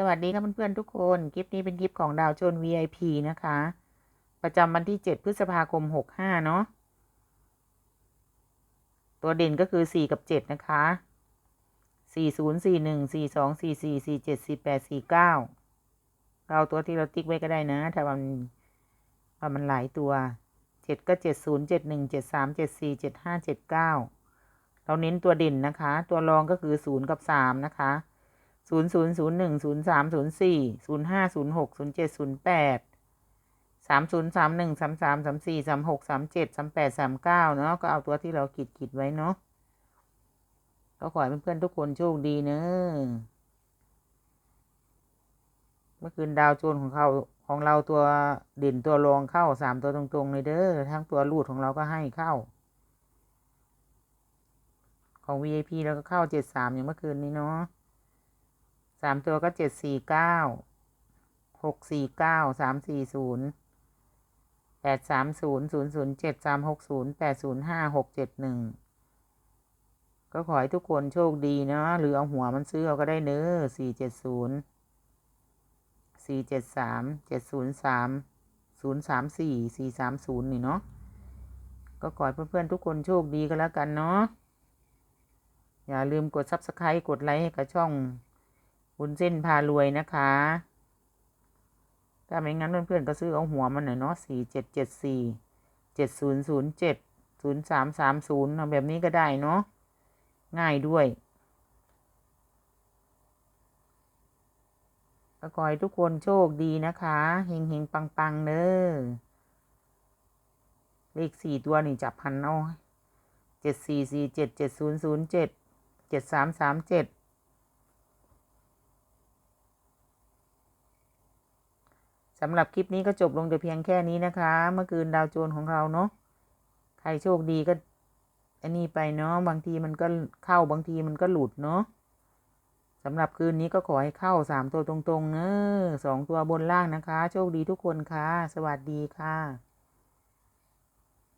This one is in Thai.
สวัสดีครับเพื่อนๆทุกคนคลิปนี้เป็นคลิปของดาวโจน VIP นะคะ ประจำวันที่ 7 พฤษภาคม 65 เนาะตัวเด่นก็คือ 4 กับ 7 นะคะ 40 41 42 44 47 48 49 เราตัวที่เราติ๊กไว้ก็ได้นะ ถ้ามันถ้ามันหลายตัว 7 ก็ 70 71 73 74 75 79 เราเน้นตัวเด่นนะคะ ตัวรองก็คือ 0 กับ 3 นะคะ ศูนย์ศูนย์ศูนย์หนึ่งศูนย์สามศูนย์สี่ศูนย์ห้าศูนย์หกศูนย์เจ็ดศูนย์แปดสามศูนย์สามหนึ่งสามสามสามสี่สามหกสามเจ็ดสามแปดสามเก้าเนาะก็เอาตัวที่เราขีดขีดไว้เนาะก็ขอให้เพื่อนๆทุกคนโชคดีเนอะเมื่อคืนดาวโจนของเขาของเราตัวเด่นตัวรองเข้าสามตัวตรงๆเลยเด้อทั้งตัวรูดของเราก็ให้เข้า ของ VIP เราก็เข้าเจ็ดสามอย่างเมื่อคืนนี้เนาะ สามตัวก็เจ็ดสี่เก้าหกสี่เก้าสามสี่ศูนย์แปดสามศูนย์ศูนย์ศูนย์เจ็ดสามหกศูนย์แปดศูนย์ห้าหกเจ็ดหนึ่งก็ขอให้ทุกคนโชคดีนะ หรือเอาหัวมันซื้อเอาก็ได้เนื้อสี่เจ็ดศูนย์สี่เจ็ดสามเจ็ดศูนย์สามศูนย์สามสี่สี่สามศูนย์นี่เนาะก็ขอให้เพื่อนๆทุกคนโชคดีกันแล้วกันเนาะอย่าลืมกด subscribe กดไลค์ให้กับช่อง บุญเส้นพารวยนะคะ ถ้าไม่งั้นเพื่อนๆก็ซื้อเอาหัวมันหน่อยเนาะสี่เจ็ดเจ็ดสี่เจ็ดศูนย์ศูนย์เจ็ดศูนย์สามสามศูนย์แบบนี้ก็ได้เนาะง่ายด้วยก็ขอให้ทุกคนโชคดีนะคะเฮงเฮงปังปังเด้อเลขสี่ตัวนี่จับพันเอาเจ็ดสี่สี่เจ็ดเจ็ดศูนย์ศูนย์เจ็ดเจ็ดสามสามเจ็ด สำหรับคลิปนี้ก็จบลงแต่เพียงแค่นี้นะคะ เมื่อคืนดาวโจนของเราเนาะใครโชคดีก็อันนี้ไปเนาะบางทีมันก็เข้าบางทีมันก็หลุดเนาะสำหรับคืนนี้ก็ขอให้เข้าสามตัวตรงๆเนอะสองตัวบนล่างนะคะ โชคดีทุกคนค่ะ สวัสดีค่ะ